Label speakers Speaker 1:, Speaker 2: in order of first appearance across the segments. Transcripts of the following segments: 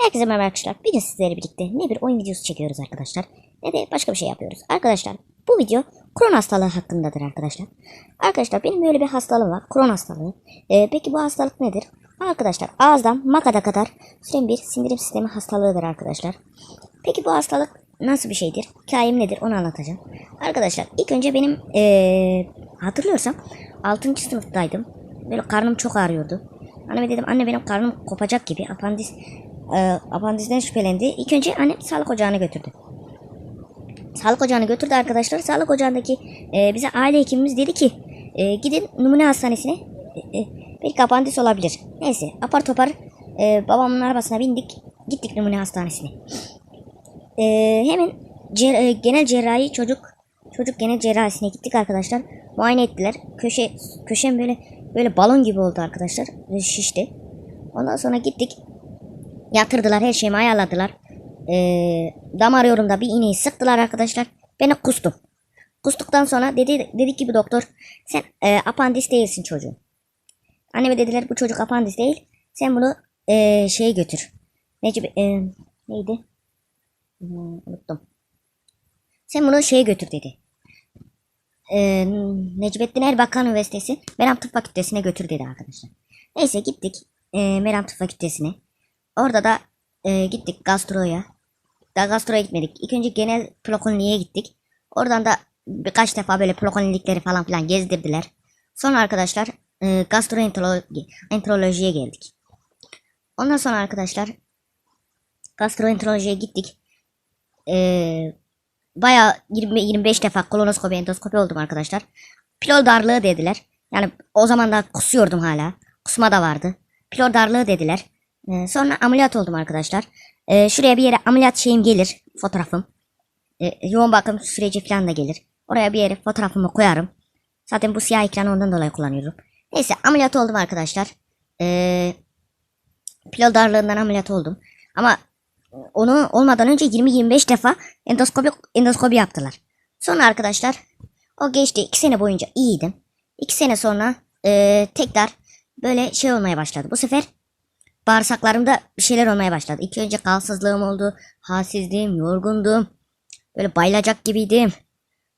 Speaker 1: Herkese merhaba arkadaşlar. Bugün sizlerle birlikte ne bir oyun videosu çekiyoruz arkadaşlar. Ne de başka bir şey yapıyoruz. Arkadaşlar bu video kron hastalığı hakkındadır arkadaşlar. Arkadaşlar benim böyle bir hastalığım var. Kron hastalığı. Ee, peki bu hastalık nedir? Arkadaşlar ağızdan makada kadar süren bir sindirim sistemi hastalığıdır arkadaşlar. Peki bu hastalık nasıl bir şeydir? Hikayem nedir? Onu anlatacağım. Arkadaşlar ilk önce benim ee, hatırlıyorsam 6. sınıftaydım. Böyle karnım çok ağrıyordu. Anneme dedim anne benim karnım kopacak gibi. Apandis e, apandisten şüphelendi. İlk önce annem sağlık ocağına götürdü. Sağlık ocağına götürdü arkadaşlar. Sağlık ocağındaki e, bize aile hekimimiz dedi ki e, gidin numune hastanesine. E, e, belki apandis olabilir. Neyse apar topar e, babamın arabasına bindik. Gittik numune hastanesine. E, hemen cer- e, genel cerrahi çocuk çocuk genel cerrahisine gittik arkadaşlar. Muayene ettiler. Köşe köşem böyle böyle balon gibi oldu arkadaşlar. Şişti. Ondan sonra gittik. Yatırdılar her şeyimi ayarladılar. Ee, damar yolunda bir iğneyi sıktılar arkadaşlar. Ben de kustum. Kustuktan sonra dedi, dedi ki bir doktor sen e, apandis değilsin çocuğum. Anneme dediler bu çocuk apandis değil. Sen bunu e, şeye götür. Necip e, neydi? Hmm, unuttum. Sen bunu şeye götür dedi. E, Necmettin Erbakan Üniversitesi Meram Tıp Fakültesine götür dedi arkadaşlar. Neyse gittik e, Meram Tıp Fakültesine. Orada da e, gittik gastroya. Daha gastroya gitmedik. İlk önce genel plokonliğe gittik. Oradan da birkaç defa böyle plokonlikleri falan filan gezdirdiler. Sonra arkadaşlar e, gastroenterolojiye geldik. Ondan sonra arkadaşlar gastroenterolojiye gittik. E, bayağı 20, 25 defa kolonoskopi endoskopi oldum arkadaşlar. Pilol darlığı dediler. Yani o zaman da kusuyordum hala. Kusma da vardı. Pilol darlığı dediler. Ee, sonra ameliyat oldum arkadaşlar. Ee, şuraya bir yere ameliyat şeyim gelir. Fotoğrafım. Ee, yoğun bakım süreci falan da gelir. Oraya bir yere fotoğrafımı koyarım. Zaten bu siyah ekranı ondan dolayı kullanıyorum. Neyse ameliyat oldum arkadaşlar. Pilol darlığından ameliyat oldum. Ama onu olmadan önce 20-25 defa endoskopi, endoskopi yaptılar. Sonra arkadaşlar o geçti. 2 sene boyunca iyiydim. 2 sene sonra ee, tekrar böyle şey olmaya başladı. Bu sefer bağırsaklarımda bir şeyler olmaya başladı. İlk önce kalsızlığım oldu. Halsizdim, yorgundum. Böyle bayılacak gibiydim.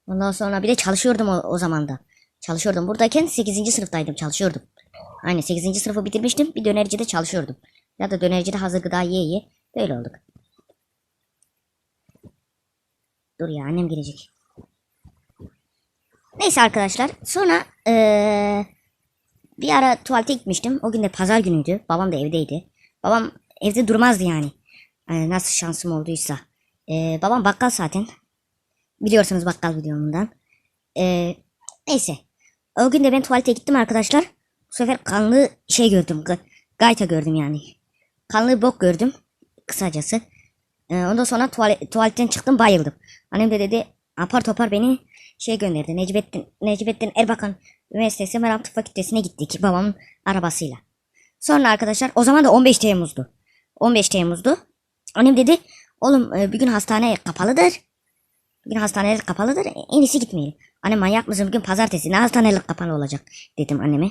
Speaker 1: Ondan sonra bir de çalışıyordum o, o zaman da. Çalışıyordum. Buradayken 8. sınıftaydım. Çalışıyordum. Aynen 8. sınıfı bitirmiştim. Bir dönercide çalışıyordum. Ya da dönercide hazır gıda yiye yiye. Böyle olduk. Dur ya annem gelecek. Neyse arkadaşlar. Sonra eee bir ara tuvalete gitmiştim. O gün de pazar günüydü. Babam da evdeydi. Babam evde durmazdı yani. Yani nasıl şansım olduysa. Ee, babam bakkal zaten. Biliyorsunuz bakkal videomundan. Ee, neyse. O gün de ben tuvalete gittim arkadaşlar. Bu sefer kanlı şey gördüm. Gayta gördüm yani. Kanlı bok gördüm. Kısacası. Ee, ondan sonra tuvalet, tuvaletten çıktım bayıldım. Annem de dedi apar topar beni şey gönderdi. Necmettin, Necmettin Erbakan Üniversitesi Meram Tıp Fakültesine gittik babamın arabasıyla. Sonra arkadaşlar o zaman da 15 Temmuz'du. 15 Temmuz'du. Annem dedi oğlum e, bir gün hastane kapalıdır. Bir gün hastaneler kapalıdır. En iyisi gitmeyelim. Anne manyak mısın bugün pazartesi ne hastaneler kapalı olacak dedim anneme.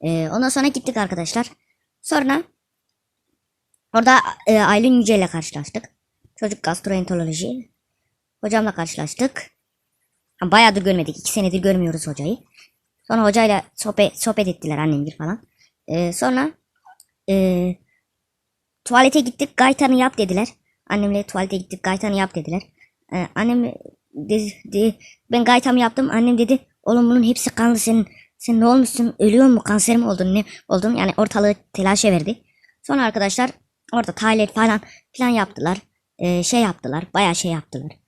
Speaker 1: E, ondan sonra gittik arkadaşlar. Sonra orada e, Aylin Yüce ile karşılaştık. Çocuk gastroenteroloji. Hocamla karşılaştık. Ha, Bayağıdır görmedik. iki senedir görmüyoruz hocayı. Sonra hocayla sohbet, sohbet ettiler annemdir falan. Ee, sonra ee, tuvalete gittik gaytanı yap dediler. Annemle tuvalete gittik gaytanı yap dediler. Ee, annem dedi, dedi, ben gaytamı yaptım. Annem dedi oğlum bunun hepsi kanlı senin. Sen ne olmuşsun? Ölüyor mu? Kanser mi oldun? Ne oldun? Yani ortalığı telaşa verdi. Sonra arkadaşlar orada tahlil falan plan yaptılar. Ee, şey yaptılar. Bayağı şey yaptılar.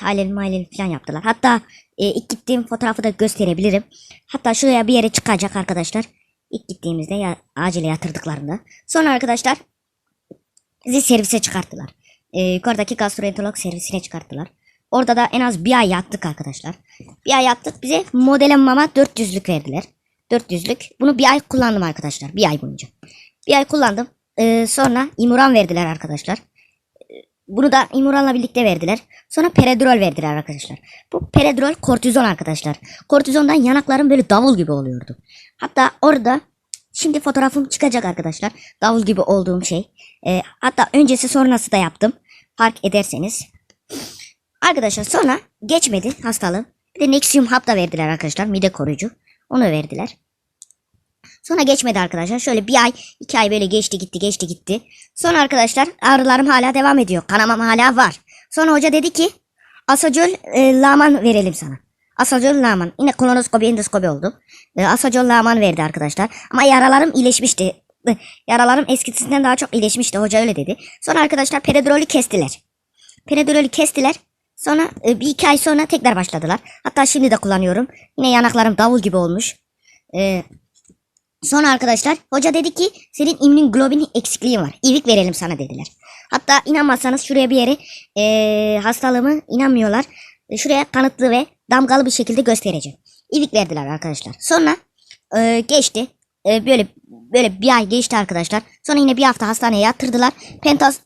Speaker 1: Tahlil mahlil falan yaptılar. Hatta e, ilk gittiğim fotoğrafı da gösterebilirim. Hatta şuraya bir yere çıkacak arkadaşlar. İlk gittiğimizde ya, acile yatırdıklarında. Sonra arkadaşlar bizi servise çıkarttılar. E, yukarıdaki gastroenterolog servisine çıkarttılar. Orada da en az bir ay yattık arkadaşlar. Bir ay yattık bize modelen mama 400'lük verdiler. 400'lük. Bunu bir ay kullandım arkadaşlar. Bir ay boyunca. Bir ay kullandım. E, sonra imuran verdiler arkadaşlar. Bunu da imuranla birlikte verdiler. Sonra peredrol verdiler arkadaşlar. Bu peredrol kortizon arkadaşlar. Kortizondan yanaklarım böyle davul gibi oluyordu. Hatta orada Şimdi fotoğrafım çıkacak arkadaşlar. Davul gibi olduğum şey. Ee, hatta öncesi sonrası da yaptım. Fark ederseniz. Arkadaşlar sonra geçmedi hastalığım. Bir de Nexium hap da verdiler arkadaşlar. Mide koruyucu. Onu verdiler. Sonra geçmedi arkadaşlar. Şöyle bir ay, iki ay böyle geçti gitti, geçti gitti. Sonra arkadaşlar ağrılarım hala devam ediyor. Kanamam hala var. Sonra hoca dedi ki asacol e, laman verelim sana. Asacol laman. Yine kolonoskopi endoskopi oldum. E, asacol laman verdi arkadaşlar. Ama yaralarım iyileşmişti. E, Yaralarım eskisinden daha çok iyileşmişti. Hoca öyle dedi. Sonra arkadaşlar peridrolü kestiler. Peridrolü kestiler. Sonra e, bir iki ay sonra tekrar başladılar. Hatta şimdi de kullanıyorum. Yine yanaklarım davul gibi olmuş. E, Sonra arkadaşlar hoca dedi ki senin immünoglobin eksikliğin var. İvik verelim sana dediler. Hatta inanmazsanız şuraya bir yere eee, hastalığımı inanmıyorlar. E, Şuraya kanıtlı ve damgalı bir şekilde göstereceğim. İvik verdiler arkadaşlar. Sonra eee, geçti. E, böyle böyle bir ay geçti arkadaşlar. Sonra yine bir hafta hastaneye yatırdılar. Pentas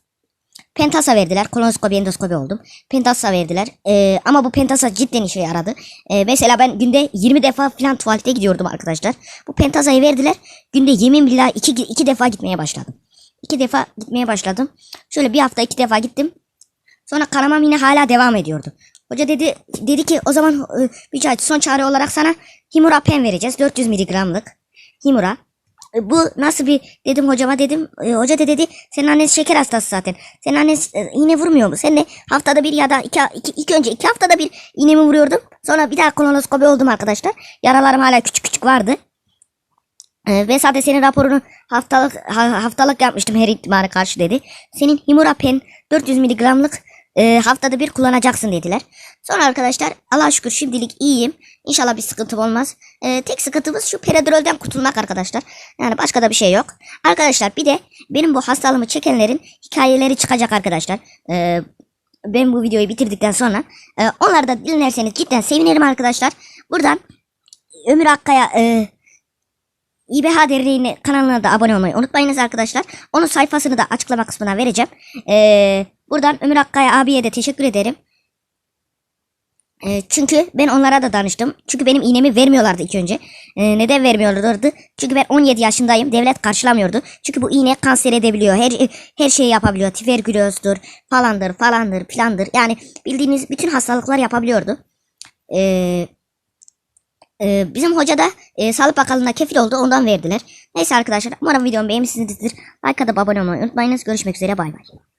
Speaker 1: Pentasa verdiler. Kolonoskopi endoskopi oldum. Pentasa verdiler. Ee, ama bu pentasa cidden işe yaradı. Ee, mesela ben günde 20 defa falan tuvalete gidiyordum arkadaşlar. Bu pentasayı verdiler. Günde yemin billah iki, iki defa gitmeye başladım. İki defa gitmeye başladım. Şöyle bir hafta iki defa gittim. Sonra kanamam yine hala devam ediyordu. Hoca dedi dedi ki o zaman e, Mücahit son çare olarak sana Himura pen vereceğiz. 400 miligramlık Himura. E, Bu nasıl bir dedim hocama dedim. E, hoca da dedi senin annen şeker hastası zaten. Senin annen e, iğne vurmuyor mu? Sen de haftada bir ya da iki, iki, ilk önce iki haftada bir iğnemi vuruyordum. Sonra bir daha kolonoskopi oldum arkadaşlar. Yaralarım hala küçük küçük vardı. E, ve zaten senin raporunu haftalık ha- haftalık yapmıştım her ihtimale karşı dedi. Senin Himura pen 400 miligramlık e, haftada bir kullanacaksın dediler. Sonra arkadaşlar Allah'a şükür şimdilik iyiyim. İnşallah bir sıkıntım olmaz. E, tek sıkıntımız şu peridrolden kurtulmak arkadaşlar. Yani başka da bir şey yok. Arkadaşlar bir de benim bu hastalığımı çekenlerin hikayeleri çıkacak arkadaşlar. E, ben bu videoyu bitirdikten sonra e, onları da dinlerseniz cidden sevinirim arkadaşlar. Buradan Ömür Akkaya e, İBH Derneği'ne kanalına da abone olmayı unutmayınız arkadaşlar. Onun sayfasını da açıklama kısmına vereceğim. Ee, buradan Ömür Akkaya abiye de teşekkür ederim. Ee, çünkü ben onlara da danıştım. Çünkü benim iğnemi vermiyorlardı ilk önce. Ee, neden vermiyorlardı? Çünkü ben 17 yaşındayım. Devlet karşılamıyordu. Çünkü bu iğne kanser edebiliyor. Her her şeyi yapabiliyor. Tiferkülozdur, falandır, falandır, filandır. Yani bildiğiniz bütün hastalıklar yapabiliyordu. Ee, ee, bizim hoca da e, Sağlık Bakanlığı'na kefil oldu. Ondan verdiler. Neyse arkadaşlar umarım videomu beğenmişsinizdir. Like atıp abone olmayı unutmayınız. Görüşmek üzere bay bay.